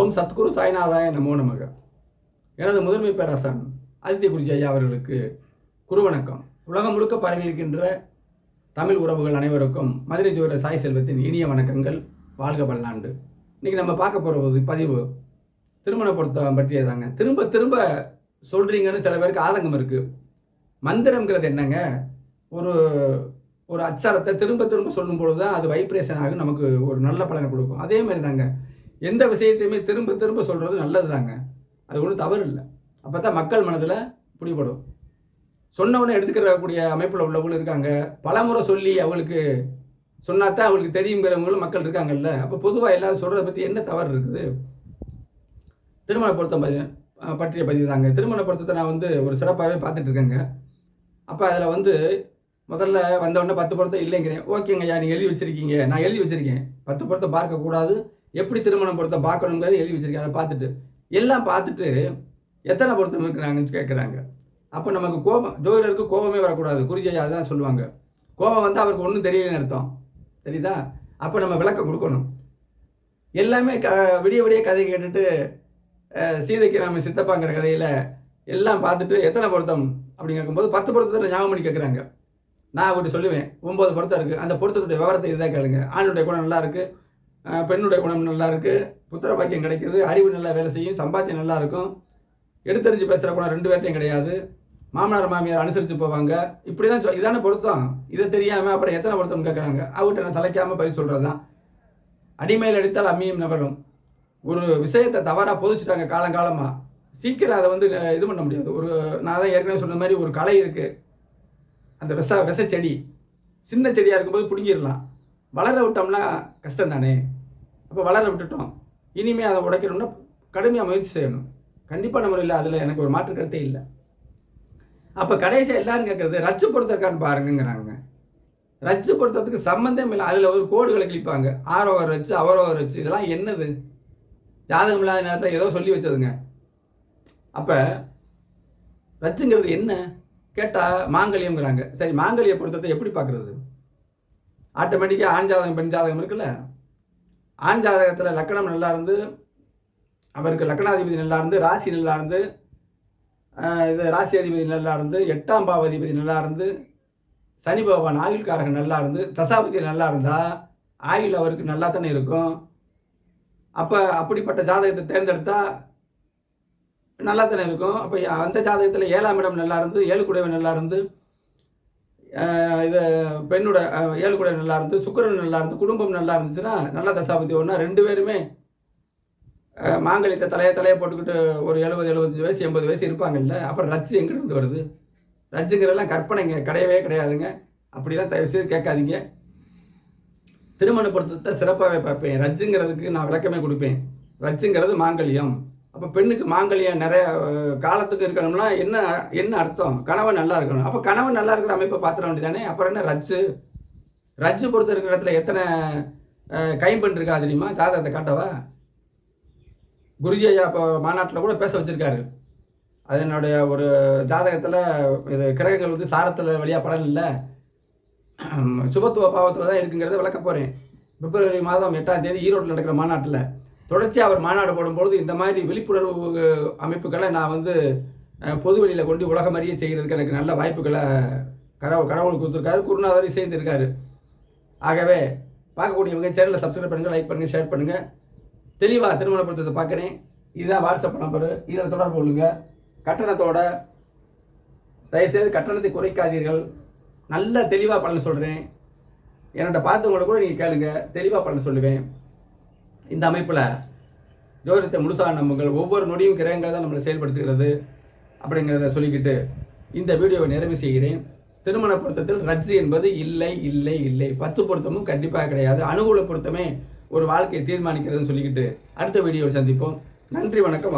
ஓம் சத்குரு சாய்நாதாய நமோ நமக. எனது முதன்மை பேராசான் ஆதித்ய குருஜி ஐயா அவர்களுக்கு குருவணக்கம். உலகம் முழுக்க பரவி இருக்கின்ற தமிழ் உறவுகள் அனைவருக்கும் மதுரை ஜோர சாய் செல்வத்தின் இனிய வணக்கங்கள். வாழ்க பல்லாண்டு இன்றைக்கி நம்ம பார்க்க போகிற பதிவு திருமண பொருத்தம் பற்றியதாங்க. திரும்ப திரும்ப சொல்கிறீங்கன்னு சில பேருக்கு ஆதங்கம் இருக்குது மந்திரம்ங்கிறது என்னங்க? ஒரு ஒரு அச்சாரத்தை திரும்ப திரும்ப சொல்லும் பொழுது தான் அது வைப்ரேஷன் ஆகும் நமக்கு ஒரு நல்ல பலனை கொடுக்கும். அதே மாதிரி தாங்க எந்த விஷயத்தையுமே திரும்ப திரும்ப சொல்கிறது நல்லது தாங்க அது ஒன்றும் தவறு இல்லை அப்போ தான் மக்கள் மனதில் பிடிபடும். சொன்னவொன்னே எடுத்துக்கிறக்கூடிய அமைப்பில் உள்ளவங்களும் இருக்காங்க. பலமுறை சொல்லி அவங்களுக்கு சொன்னாதான் அவங்களுக்கு தெரியுங்கிறவங்களும் மக்கள் இருக்காங்கல்ல. அப்போ பொதுவாக எல்லாரும் சொல்கிறத பற்றி என்ன தவறு இருக்குது? திருமண பொருத்தம் பதி பற்றிய பதிவு தாங்க. திருமண பொருத்தத்தை நான் வந்து ஒரு சிறப்பாகவே பார்த்துட்டு இருக்கேங்க. அப்போ அதில் வந்து முதல்ல வந்தவொடனே பத்து பொருத்தம் இல்லைங்கிறேன். ஓகேங்க ஐயா நீங்கள் எழுதி வச்சுருக்கீங்க. நான் எழுதி வச்சுருக்கேன். பத்து பொருத்தம் பார்க்கக்கூடாது. எப்படி திருமணம் பொருத்தம் பார்க்கணுங்கிறது எழுதி வச்சிருக்கேன். அதை பார்த்துட்டு எல்லாம் பார்த்துட்டு எத்தனை பொருத்தம் இருக்கிறாங்கன்னு கேட்குறாங்க அப்போ நமக்கு கோபம் ஜோதிடருக்கு கோபமே வரக்கூடாது. குறிஜையா தான் சொல்லுவாங்க. கோபம் வந்து அவருக்கு ஒன்றும் தெரியலன்னு அர்த்தம். தெரியுதா? அப்போ நம்ம விளக்கம் கொடுக்கணும். எல்லாமே க விடிய விடிய கதை கேட்டுட்டு சீதைக்கு நம்ம சித்தப்பாங்கிற கதையில் எல்லாம் பார்த்துட்டு எத்தனை பொருத்தம் அப்படின்னு கேட்கும்போது பத்து பொருத்தத்தை ஞாபகம் பண்ணி கேட்குறாங்க நான் அவர்கிட்ட சொல்லுவேன் ஒம்பது பொருத்தம் இருக்குது அந்த பொருத்தத்துடைய விவரத்தை இதாக கேளுங்க. ஆணுடைய குணம் நல்லா இருக்குது பெண்ணுடைய குணம் நல்லா இருக்குது புத்திர பாக்கியம் கிடைக்குது. அறிவு நல்லா வேலை செய்யும். சம்பாத்தியம் நல்லா இருக்கும். எடுத்தறிஞ்சு பேசுகிற குணம் ரெண்டு பேர்ட்டையும் கிடையாது. மாமனார் மாமியார் அனுசரித்து போவாங்க. இப்படி தான் சொ இதான பொருத்தம். இதை தெரியாமல் அப்புறம் எத்தனை பொருத்தம்னு கேட்குறாங்க அவர்கிட்ட நான் சலைக்காமல் பதில் சொல்கிறது தான் அடிமையில் அடித்தால் அம்மியும் நகரும். ஒரு விஷயத்தை தவறாக பொதிச்சிட்டாங்க காலங்காலமாக சீக்கிரம் அதை வந்து இது பண்ண முடியாது. ஒரு நான் தான் ஏற்கனவே சொன்ன மாதிரி ஒரு கலை இருக்குது அந்த விச விச செடி சின்ன செடியாக இருக்கும்போது பிடுங்கிடலாம். வளர விட்டோம்னா கஷ்டம் தானே அப்போ வளர விட்டுட்டோம். இனிமேல் அதை உடைக்கணும்னா கடுமையாக முயற்சி செய்யணும். கண்டிப்பாக நம்ம அதில் எனக்கு ஒரு மாற்று கருத்தே இல்லை. அப்போ கடைசியாக எல்லாரும் கேட்குறது ரச்சு பொருத்தருக்கான்னு பாருங்கிறாங்க ரச்சு பொருத்தத்துக்கு சம்மந்தம் இல்லை. அதில் ஒரு கோடுகளை கிழிப்பாங்க. ஆரோவர் ரச்சு அவரோவர் ரச்சு இதெல்லாம் என்னது? ஜாதகம் இல்லாத நேரத்தில் ஏதோ சொல்லி வச்சதுங்க. அப்போ ரச்சுங்கிறது என்ன? கேட்டால் மாங்கல்யம்ங்கிறாங்க. சரி மாங்கல்ய பொருத்தத்தை எப்படி பார்க்குறது? ஆட்டோமேட்டிக்காக ஆண் ஜாதகம் பெண் ஜாதகம் இருக்குல்ல? ஆண் ஜாதகத்தில் லக்கணம் நல்லா இருந்து அவருக்கு லக்கணாதிபதி நல்லா இருந்து ராசி நல்லா இருந்து இது ராசி அதிபதி நல்லா இருந்து எட்டாம் பாவ அதிபதி நல்லா இருந்து சனி பகவான் ஆயுள்காரகன் நல்லா இருந்து தசாபதி நல்லா இருந்தால் ஆயுள் அவருக்கு நல்லா தானே இருக்கும். அப்போ அப்படிப்பட்ட ஜாதகத்தை தேர்ந்தெடுத்தால் நல்லா தானே இருக்கும். அப்போ அந்த ஜாதகத்தில் ஏழாம் இடம் நல்லா இருந்து ஏழு குடைவன் நல்லா இருந்து இது பெண்ணோட ஏழு குடைவன் நல்லா இருந்து சுக்கரன் நல்லா இருந்து குடும்பம் நல்லா இருந்துச்சுன்னா நல்லா தசாபதி ஒன்றா ரெண்டு பேருமே மாங்கலியத்தை தலையை தலையை போட்டுக்கிட்டு ஒரு எழுபது எழுபத்தஞ்சு வயசு எண்பது வயசு இருப்பாங்கல்ல அப்புறம் ரச்சு எங்கிருந்து வருது? ரச்சுங்கிறதெல்லாம் கற்பனைங்க கிடையவே கிடையாதுங்க. அப்படிலாம் தயவு செய்து கேட்காதீங்க. திருமண பொருத்தத்தை சிறப்பாகவே பார்ப்பேன். ரஜ்ஜுங்கிறதுக்கு நான் விளக்கமே கொடுப்பேன். ரஜ்ஜுங்கிறது மாங்கல்யம். அப்போ பெண்ணுக்கு மாங்கல்யம் நிறைய காலத்துக்கு இருக்கணும்னா என்ன என்ன அர்த்தம்? கணவன் நல்லா இருக்கணும். அப்போ கணவன் நல்லா இருக்கிற அமைப்பை பார்த்துட வேண்டியதானே அப்புறம் என்ன ரஜ்ஜு? ரஜ்ஜு பொறுத்த இருக்கிற இடத்துல எத்தனை கைம்பெண் இருக்கா தெரியுமா? ஜாதகத்தை காட்டவா? குருஜி ஐயா இப்போ மாநாட்டில் கூட பேச வச்சுருக்காரு. அது என்னுடைய ஒரு ஜாதகத்தில் இது கிரகங்கள் வந்து சாரத்தில் வழியாக பலன் இல்லை. சுபத்துவ பாவத்தில் தான் இருக்குங்கிறத விளக்க போகிறேன் பிப்ரவரி மாதம் எட்டாம் தேதி ஈரோட்டில் நடக்கிற மாநாட்டில். தொடர்ச்சி அவர் மாநாடு போடும்பொழுது இந்த மாதிரி விழிப்புணர்வு அமைப்புகளை நான் வந்து பொதுவெளியில் கொண்டு உலகம் அறிய செய்கிறதுக்கு எனக்கு நல்ல வாய்ப்புகளை கடவுள் கடவுள் கொடுத்துருக்காரு. குருநாதர் சேர்ந்துருக்காரு ஆகவே பார்க்கக்கூடியவங்க சேனலை சப்ஸ்கிரைப் பண்ணுங்கள் லைக் பண்ணுங்கள் ஷேர் பண்ணுங்கள் தெளிவாக திருமண பொருத்தத்தை பார்க்குறேன். இதுதான் வாட்ஸ்அப் நம்பரு. இதில் தொடர்பு கொள்ளுங்கள் கட்டணத்தோட தயவுசெய்து கட்டணத்தை குறைக்காதீர்கள். நல்ல தெளிவாக பலன் சொல்கிறேன் என்னோட பார்த்தவங்களை கூட நீங்கள் கேளுங்க. தெளிவாக பலன் சொல்லுவேன். இந்த அமைப்பில் ஜோதிடத்தை முழுசாக நம்புங்கள் ஒவ்வொரு நொடியும் கிரகங்கள் தான் நம்மளை செயல்படுத்துகிறது அப்படிங்கிறத சொல்லிக்கிட்டு இந்த வீடியோவை நிறைவு செய்கிறேன். திருமண பொருத்தத்தில் ரஜ்ஜு என்பது இல்லை இல்லை இல்லை. பத்து பொருத்தமும் கண்டிப்பாக கிடையாது. அனுகூல பொருத்தமே ஒரு வாழ்க்கையை தீர்மானிக்கிறதுன்னு சொல்லிக்கிட்டு அடுத்த வீடியோவில் சந்திப்போம். நன்றி வணக்கம்.